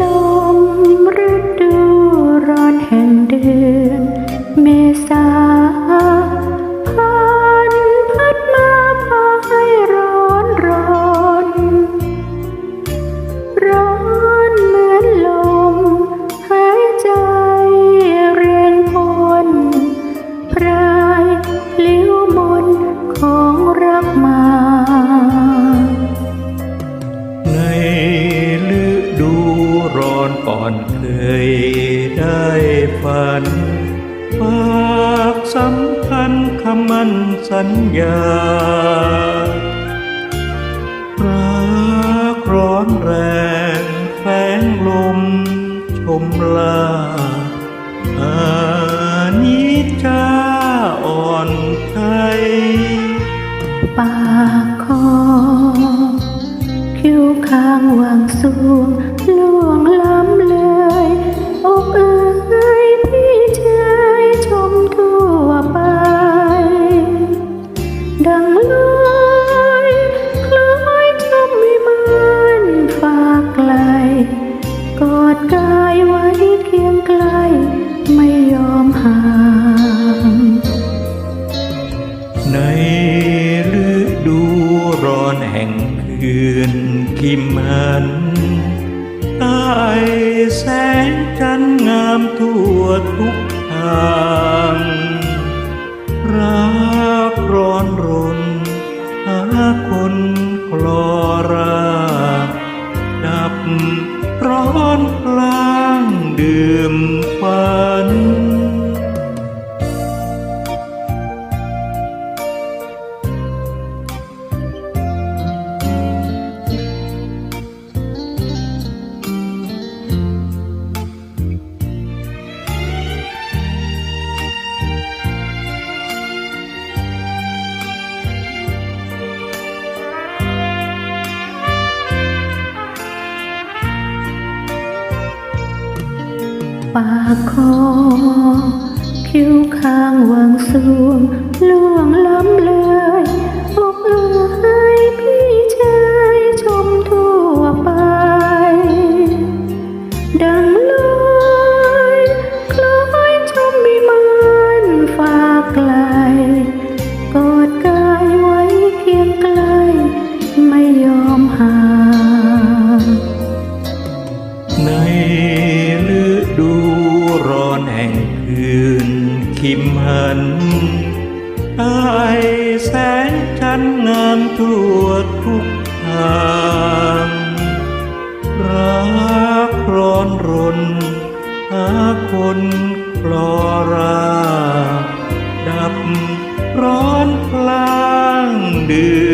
ลมฤดูร้อนแห่งเดือน อนก่อนเคยได้ฝันฝากสำคัญคำมั่นสัญญา รักร้อนแรงแฝงลมชมลาอานิจจาอ่อนใจปากคอคิ้วข้างวางสูง คืนกิมหันใต้แสงจันทร์งามทั่วทุกทางรักร้อนรนหาคนคลอราดับร้อนพลางดื่มฝัน ปากคอ คิ้วข้างวางสวงล่วง อื่นคิมหันไอแสงจันทร์งามทั่วทุกทางรักร้อนรนหาคนกลอรา ดับร้อนพลางดือ